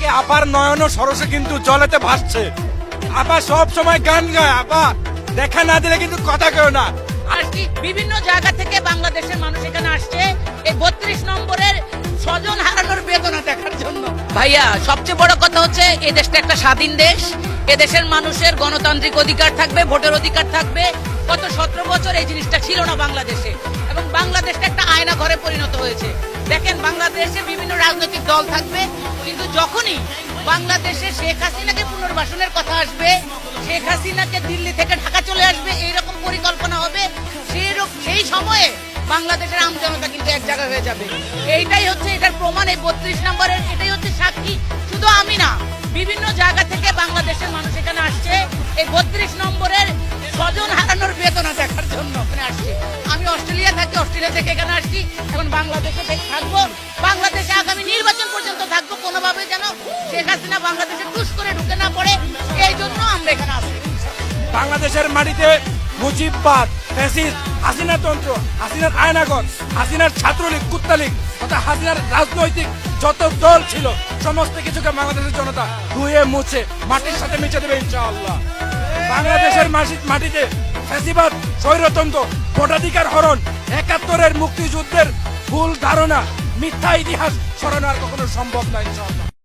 আজকে আপার নয়ন সরসে কিন্তু জলেতে ভাসছে। আপা সব সময় গান গায় আপা। দেখা না দিলে কিন্তু কথা কেউ না। আর কি বিভিন্ন জায়গা থেকে বাংলাদেশের মানুষ এখানে আসছে এই বত্রিশ নম্বরের স্বজন হারানোর বেদনা দেখার জন্য। ভাইয়া সবচেয়ে বড় কথা হচ্ছে এই দেশটা একটা স্বাধীন দেশ। এদেশের মানুষের গণতান্ত্রিক অধিকার থাকবে ভোটের অধিকার থাকবে। গত সতেরো বছর এই জিনিসটা ছিল না বাংলাদেশে। এবং বাংলাদেশটা একটা আয়না ঘরে পরিণত হয়েছে। দেখেন বাংলাদেশে বিভিন্ন রাজনৈতিক দল থাকবে, কিন্তু যখনই বাংলাদেশে শেখ হাসিনাকে পুনর্বাসনের কথা আসবে, শেখ হাসিনাকে দিল্লি থেকে ঢাকা চলে আসবে, এইরকম পরিকল্পনা হবে সেইরকম সেই সময়ে বাংলাদেশের আমজনতা কিন্তু এক জায়গায় হয়ে যাবে। এইটাই হচ্ছে এটার প্রমাণ, এই বত্রিশ নম্বরের, এটাই হচ্ছে সাক্ষী। শুধু আমি না, বিভিন্ন জায়গা থেকে বাংলাদেশের থাকি, অস্ট্রেলিয়া থেকে এখানে আসছি। এখন বাংলাদেশে থেকে থাকব। বাংলাদেশে আগামী নির্বাচন পর্যন্ত থাকব কোনোভাবে যেন শেখ হাসিনা বাংলাদেশে টুস করে ঢুকে না পড়ে, এই জন্য আমরা এখানে আসছি বাংলাদেশের মাটিতে মুজিববাদ, ফ্যাসিস্ট হাসিনা তন্ত্র, হাসিনার আয়নাগর, হাসিনার ছাত্রলীগ, কুত্তালীগ, তথা হাসিনার রাজনৈতিক যত দল ছিল, সমস্ত কিছুকে বাংলাদেশের জনতা ধুয়ে মুছে, মাটির সাথে মিশে দেবে ইনশাআল্লাহ। বাংলাদেশের মাটিতে ফ্যাসিবাদ স্বৈরতন্ত্র, ভোটাধিকার হরণ, একাত্তরের মুক্তিযুদ্ধের ভুল ধারণা, মিথ্যা ইতিহাস সরানো আর কখনো সম্ভব নয়